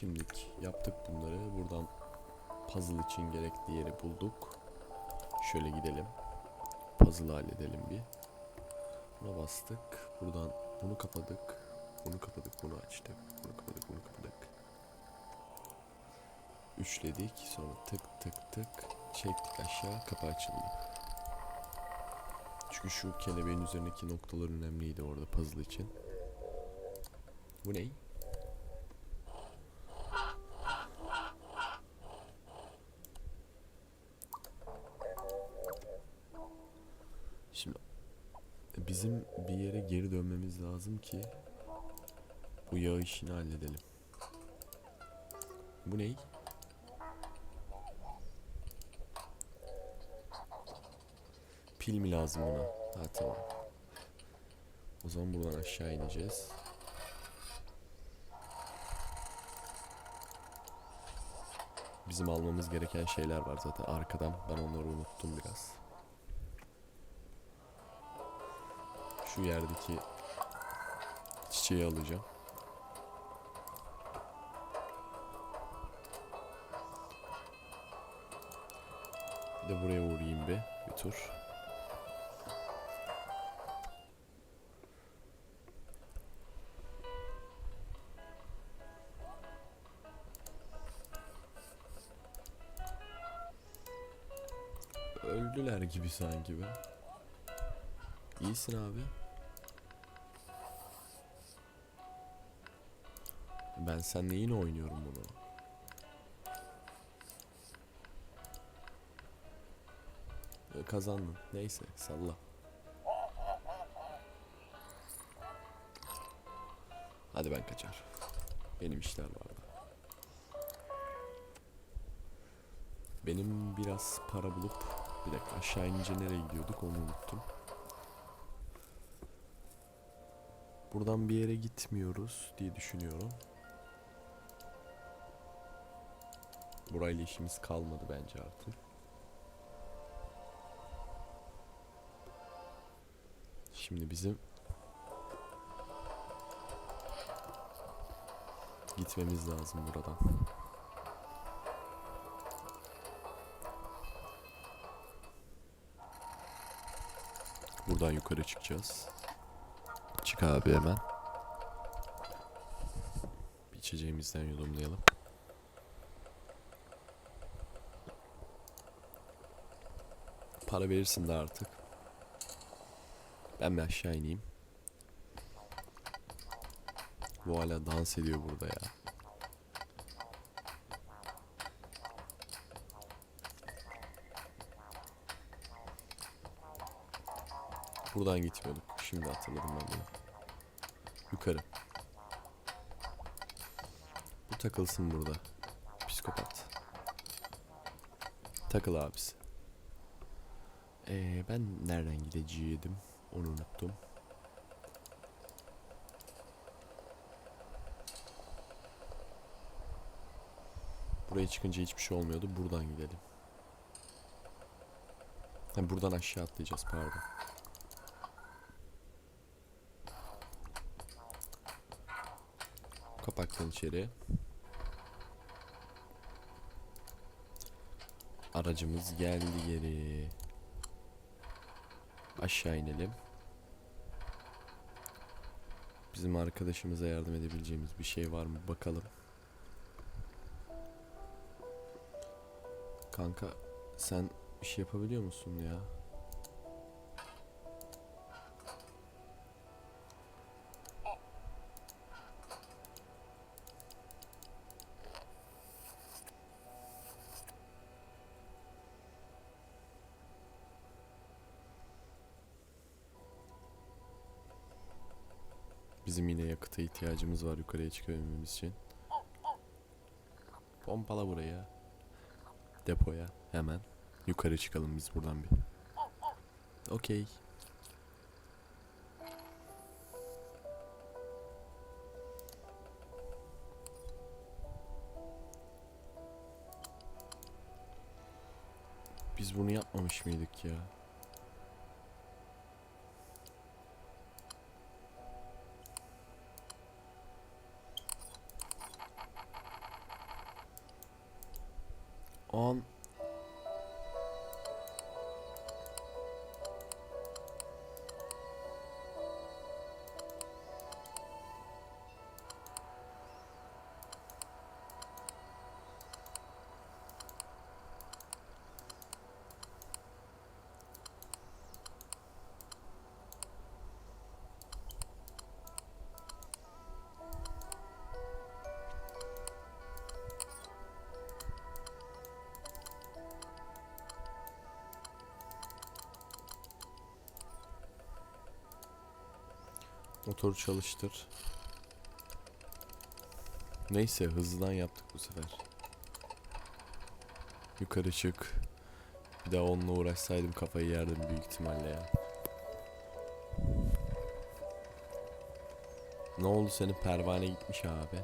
Şimdilik yaptık bunları. Buradan puzzle için gerekli yeri bulduk. Şöyle gidelim. Puzzle'ı halledelim bir. Buna bastık. Buradan bunu kapadık. Bunu kapadık, bunu açtık. Bunu kapadık, bunu kapadık. Üçledik. Sonra tık tık tık çektik aşağı. Kapı açıldı. Çünkü şu kelebeğin üzerindeki noktalar önemliydi orada puzzle için. Bu ne? Şimdi bizim bir yere geri dönmemiz lazım ki bu yağ işini halledelim. Bu ne? Pil mi lazım ona? Ha tamam. O zaman buradan aşağı ineceğiz. Bizim almamız gereken şeyler var zaten arkadan. Ben onları unuttum biraz. Şu yerdeki çiçeği alacağım. Bir de buraya uğrayayım bir, bir tur. Öldüler gibi sanki be. İyisin abi. Ben seninle yine oynuyorum bunu. E, Kazandın. Neyse salla. Hadi ben kaçar. Benim işler vardı. Benim biraz para bulup bir dakika aşağı inince nereye gidiyorduk onu unuttum. Buradan bir yere gitmiyoruz diye düşünüyorum. Burayla işimiz kalmadı bence artık. Şimdi bizim gitmemiz lazım buradan. Buradan yukarı çıkacağız. Çık abi hemen. İçeceğimizden yudumlayalım. Para verirsin de artık. Ben bir aşağı ineyim. Bu hala dans ediyor burada ya. Buradan gitmiyorduk. Şimdi hatırladım ben bunu. Yukarı. Bu takılsın burada. Psikopat. Takıl abisi. Ee, ben nereden gideceğim? Onu unuttum. Buraya çıkınca hiçbir şey olmuyordu. Buradan gidelim. Hem buradan aşağı atlayacağız pardon. Kapaktan içeri. Aracımız geldi geri. Aşağı inelim. Bizim arkadaşımıza yardım edebileceğimiz bir şey var mı bakalım. Kanka sen bir şey yapabiliyor musun ya? İhtiyacımız var yukarıya çıkabilmemiz için. Pompala buraya. Depoya hemen. Yukarı çıkalım biz buradan bir. Okey. Biz bunu yapmamış mıydık ya? Motoru çalıştır. Neyse hızlıdan yaptık bu sefer. Yukarı çık. Bir daha onunla uğraşsaydım kafayı yerdim büyük ihtimalle ya. Ne oldu senin pervane gitmiş abi.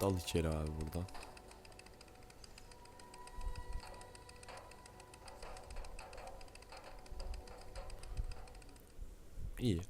Dal içeri abi buradan. İyi.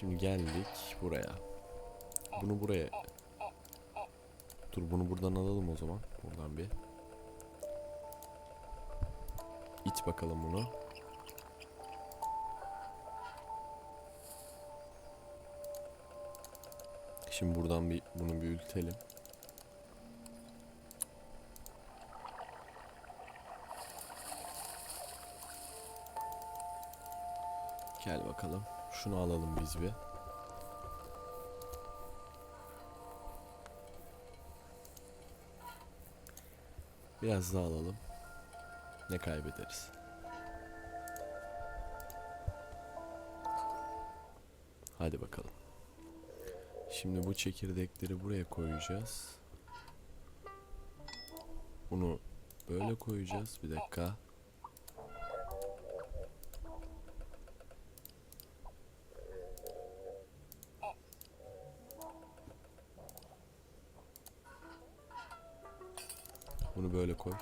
Şimdi geldik buraya. Bunu buraya. Dur bunu buradan alalım o zaman. Buradan bir. İt bakalım bunu. Şimdi buradan bir bunu bir ültelim. Gel bakalım. Şunu alalım biz bir. Biraz daha alalım. Ne kaybederiz? Hadi bakalım. Şimdi bu çekirdekleri buraya koyacağız. Bunu böyle koyacağız. Bir dakika. Bunu böyle koy.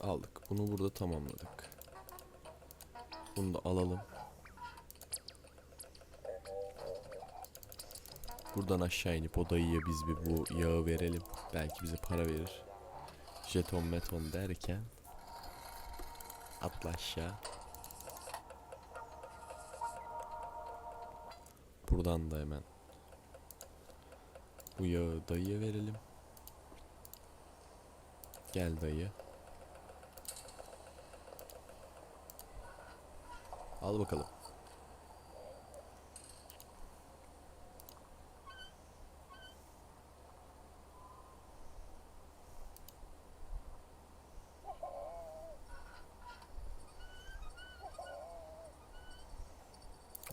Aldık. Bunu burada tamamladık. Bunu da alalım. Buradan aşağı inip o dayıya biz bir bu yağı verelim. Belki bize para verir. Jeton meton derken atla aşağı. Buradan da hemen bu yağı dayıya verelim. Gel dayı. Al bakalım.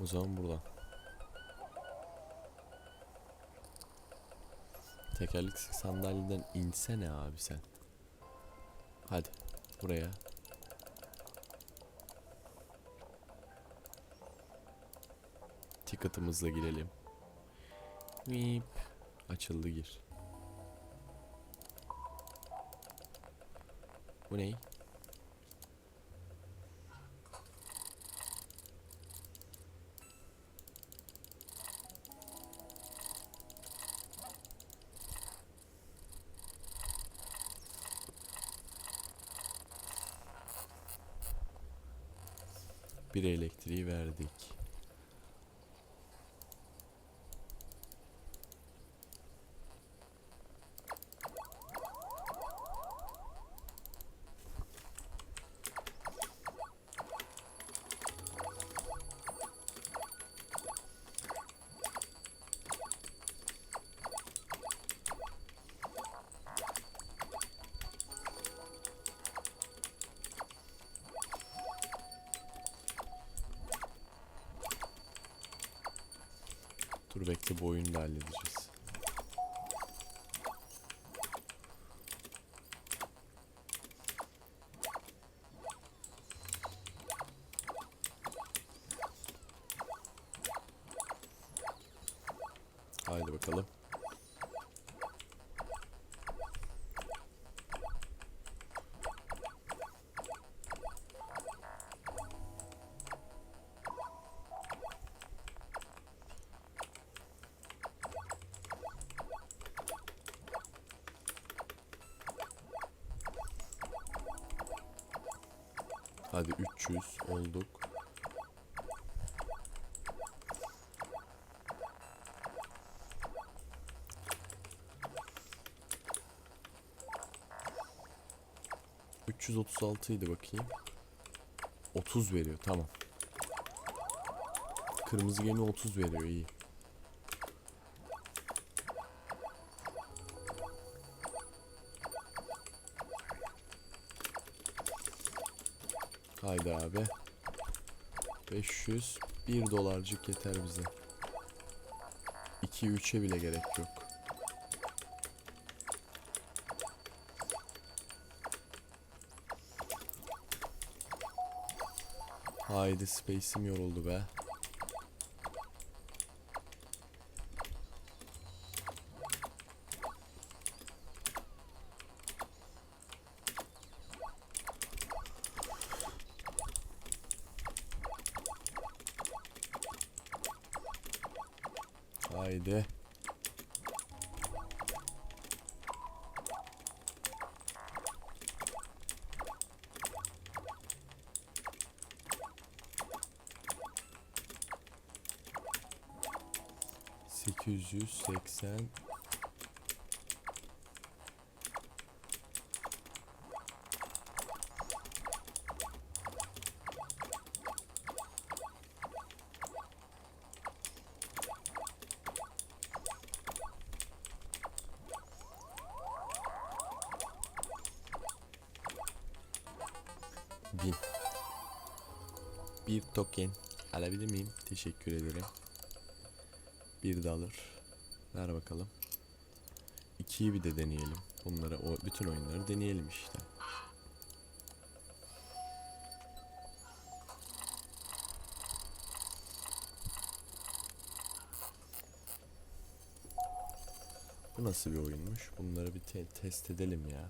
O zaman buradan. Tekerlekli sandalyeden insene abi sen. Hadi buraya. Ticket'ımızla girelim. Vip. Açıldı gir. Bu ne? Bir elektriği verdik. Bekle bu oyunu da halledeceğiz. Haydi bakalım. Hadi 300 olduk. ...336 idi bakayım. 30 veriyor tamam. Kırmızı gemi 30 veriyor iyi. Haydi abi. 500 1 dolarcık yeter bize. 2 3'e bile gerek yok. Haydi space'im yoruldu be. Haydi. Sekiz bin. Bir token alabilir miyim? Teşekkür ederim. Bir dollar. Ver bakalım. İkiyi bir de deneyelim. Bunları o bütün oyunları deneyelim işte. Bu nasıl bir oyunmuş? Bunları bir te- test edelim ya.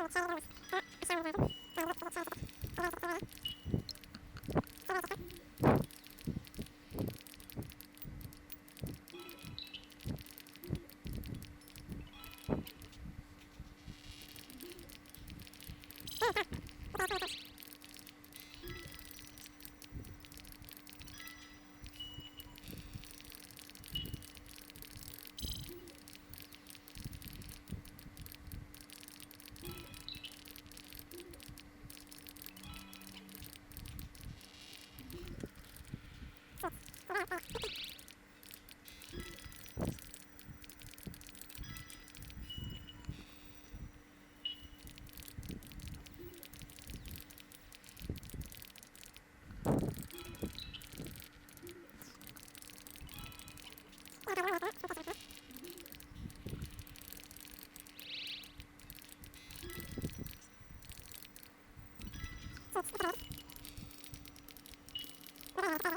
あっ!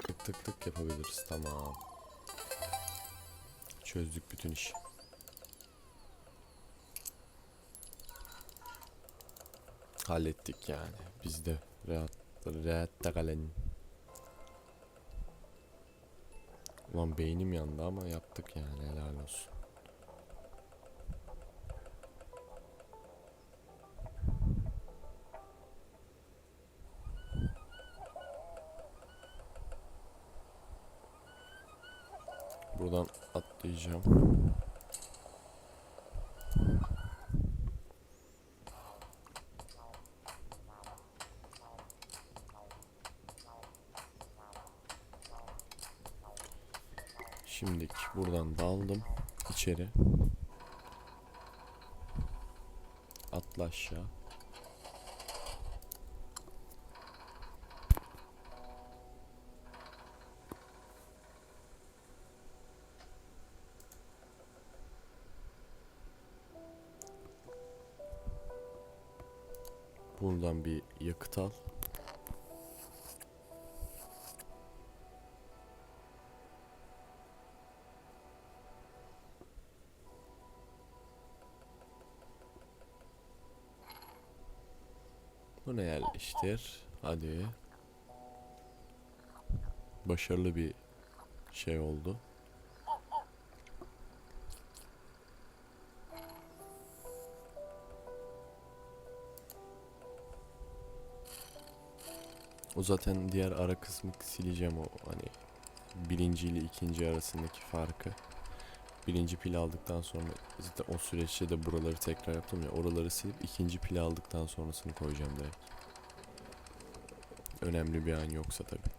Tık tık tık yapabiliriz. Tamam. Çözdük bütün işi. Hallettik yani. Biz de rahat, rahatta kalın. Ulan beynim yandı ama yaptık yani helal olsun. Atlayacağım. Şimdilik buradan daldım içeri. Atla aşağı. Buradan bir yakıt al. Bunu yerleştir. Hadi. Başarılı bir şey oldu. O zaten diğer ara kısmı sileceğim o hani birinci ile ikinci arasındaki farkı. Birinci pil aldıktan sonra zaten o süreçte de buraları tekrar yaptım ya oraları silip ikinci pil aldıktan sonrasını koyacağım direkt. Önemli bir an yoksa tabi.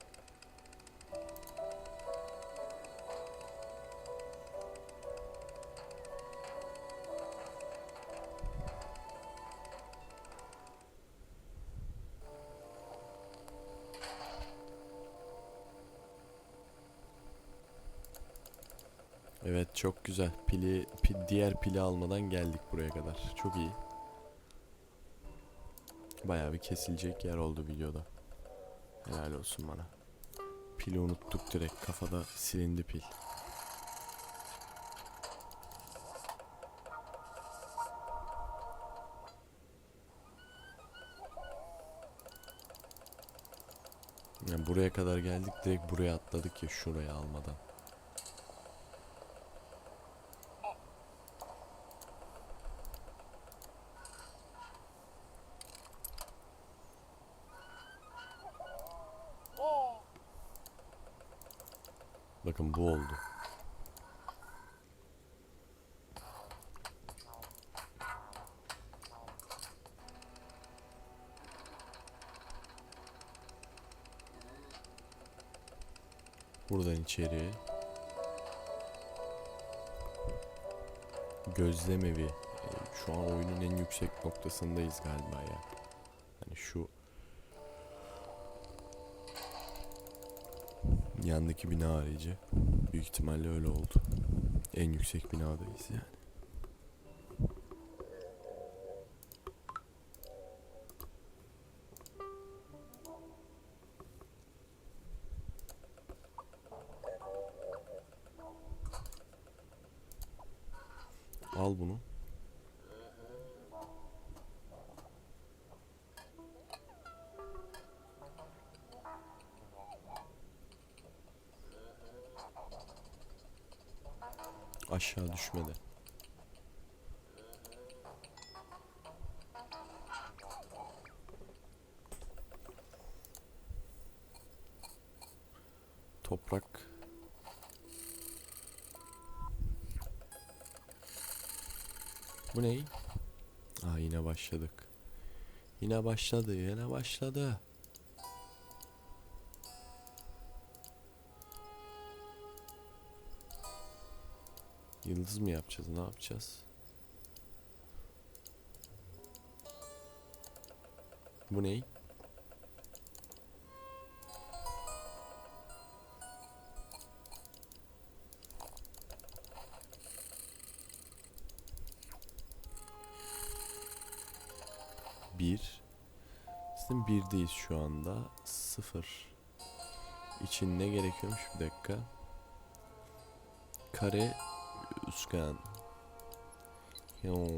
Evet çok güzel. Pili, pi- diğer pili almadan geldik buraya kadar. Çok iyi. Bayağı bir kesilecek yer oldu videoda. Helal olsun bana. Pili unuttuk direkt. Kafada silindi pil. Yani buraya kadar geldik direkt buraya atladık ya şuraya almadan. Bakın bu oldu. Buradan içeri. Gözlem evi. Ee, Şu an oyunun en yüksek noktasındayız galiba ya. Hani şu Yandaki bina harici. Büyük ihtimalle öyle oldu. En yüksek binadayız yani. Aşağı düşmedi. Toprak. Bu ne? Aa yine başladık. Yine başladı, yine başladı. Yıldız mı yapacağız? Ne yapacağız? Bu ne? Bir. Bizim birdeyiz şu anda. Sıfır. İçin ne gerekiyormuş? Bir dakika. Kare Üçgen. Yo.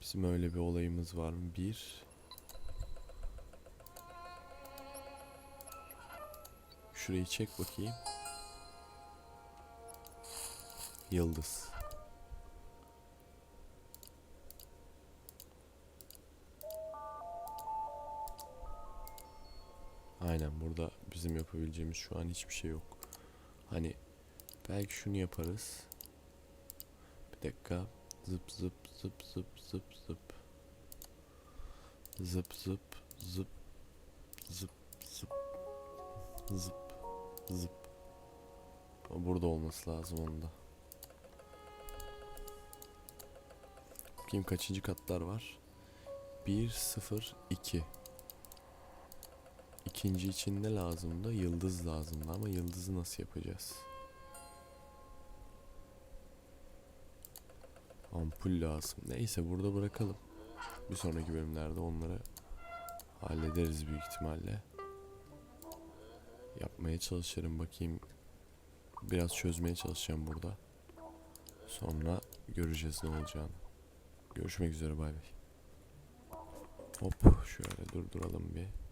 Bizim öyle bir olayımız var mı? Bir. Şurayı çek bakayım. Yıldız. Aynen burada bizim yapabileceğimiz şu an hiçbir şey yok. Hani belki şunu yaparız. Bir dakika. Zıp zıp zıp zıp zıp zıp. Zıp zıp zıp zıp zıp zıp zıp. Burada olması lazım onda. Bakayım kaçıncı katlar var? 1 0 2 İkinci için ne lazımdı? Yıldız lazımdı ama yıldızı nasıl yapacağız? Ampul lazım. Neyse burada bırakalım. Bir sonraki bölümlerde onları hallederiz büyük ihtimalle. Yapmaya çalışırım bakayım. Biraz çözmeye çalışacağım burada. Sonra göreceğiz ne olacağını. Görüşmek üzere bay bay. Hop şöyle durduralım bir.